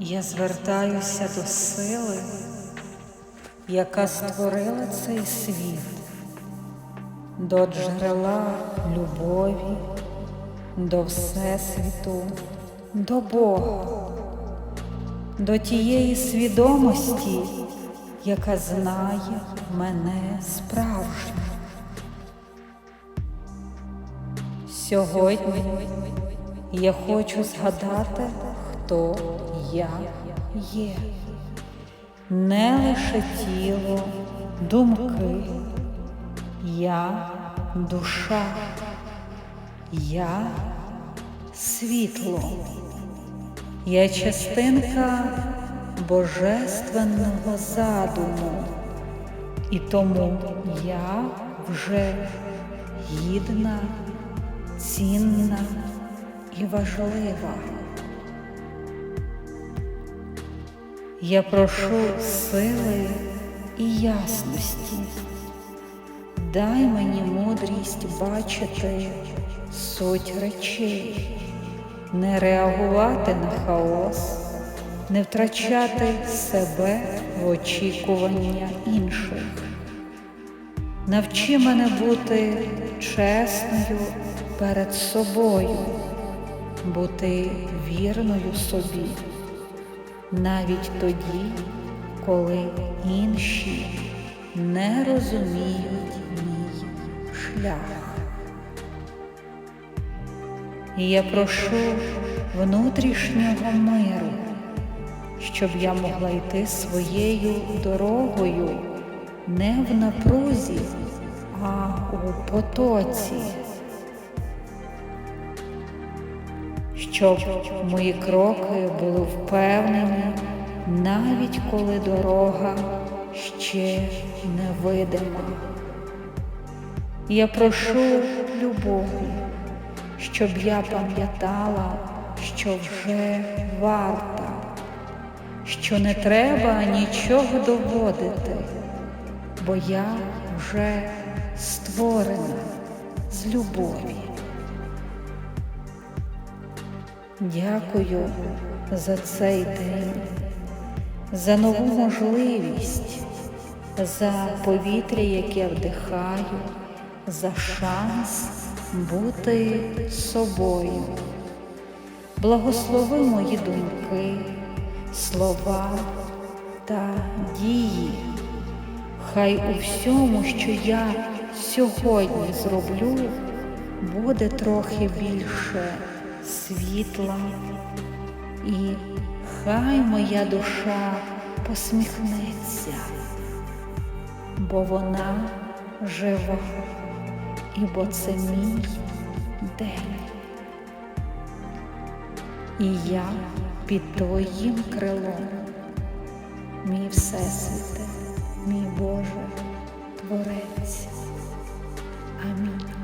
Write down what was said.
Я звертаюся до сили, яка створила цей світ, до джерела любові, до Всесвіту, до Бога, до тієї свідомості, яка знає мене справжньо. Сьогодні я хочу згадати, хто я є. Не лише тіло, думки, я душа, я світло, я частинка божественного задуму, і тому я вже гідна, цінна і важлива. Я прошу сили і ясності. Дай мені мудрість бачити суть речей, не реагувати на хаос, не втрачати себе в очікування інших. Навчи мене бути чесною перед собою, бути вірною собі навіть тоді, коли інші не розуміють мій шлях. І я прошу внутрішнього миру, щоб я могла йти своєю дорогою не в напрузі, а у потоці. Щоб мої кроки були впевнені, навіть коли дорога ще невидима. Я прошу любові, щоб я пам'ятала, що вже варта, що не треба нічого доводити, бо я вже створена з любові. Дякую за цей день, за нову можливість, за повітря, яке вдихаю, за шанс бути собою. Благослови мої думки, слова та дії. Хай у всьому, що я сьогодні зроблю, буде трохи більше світла, і хай моя душа посміхнеться, бо вона жива, і бо це мій день. І я під твоїм крилом, мій Всесвіте, мій Боже, Творець. Амінь.